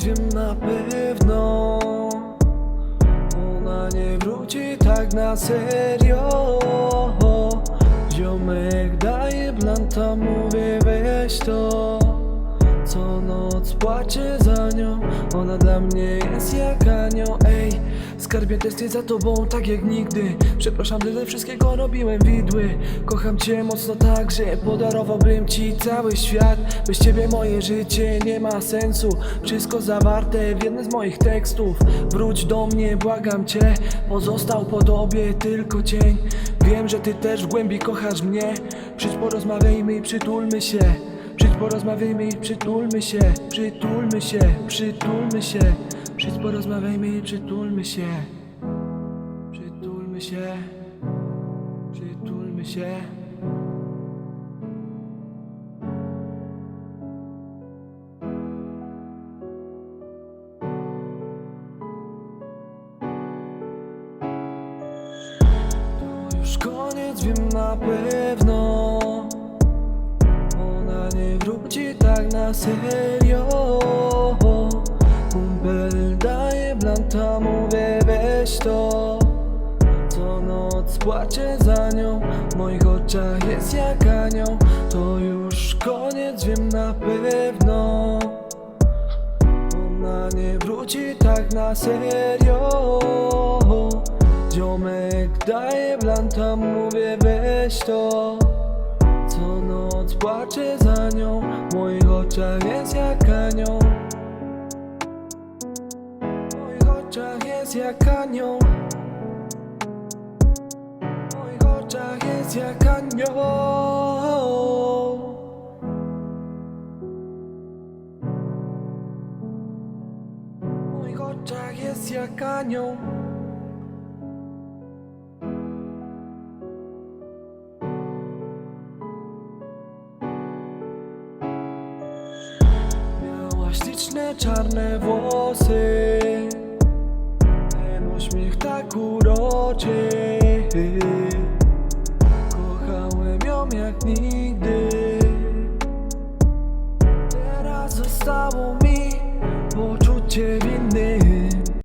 wiem na pewno. Ona nie wróci tak na serio. Ziomek daje blanta, mówię weź to. Co noc płaczę za nią. Ona dla mnie jest jak anioł, Skarbie testy za tobą tak jak nigdy. Przepraszam, tyle wszystkiego robiłem widły. Kocham cię mocno tak, że podarowałbym ci cały świat. Bez ciebie moje życie nie ma sensu. Wszystko zawarte w jednym z moich tekstów. Wróć do mnie, błagam cię. Pozostał po tobie tylko cień. Wiem, że ty też w głębi kochasz mnie. Przyjdź porozmawiajmy i przytulmy się. Przyjdź porozmawiajmy i przytulmy się. Przytulmy się, przytulmy się Przyjdź porozmawiajmy przytulmy się. Przytulmy się. Przytulmy się. To już koniec, wiem na pewno. Ona nie wróci tak na serio blanta, mówię weź to. Co noc płaczę za nią W moich oczach jest jak anioł. To już koniec, wiem na pewno. Ona nie wróci tak na serio. Ziomek daje blanta, mówię weź to. Co noc płaczę za nią W moich oczach jest jak anioł jest jak anioł. W moich oczach jest jak anioł. Jest jak anioł. Miałaś śliczne czarne włosy ty. Kochałem ją jak nigdy. Teraz zostało mi poczucie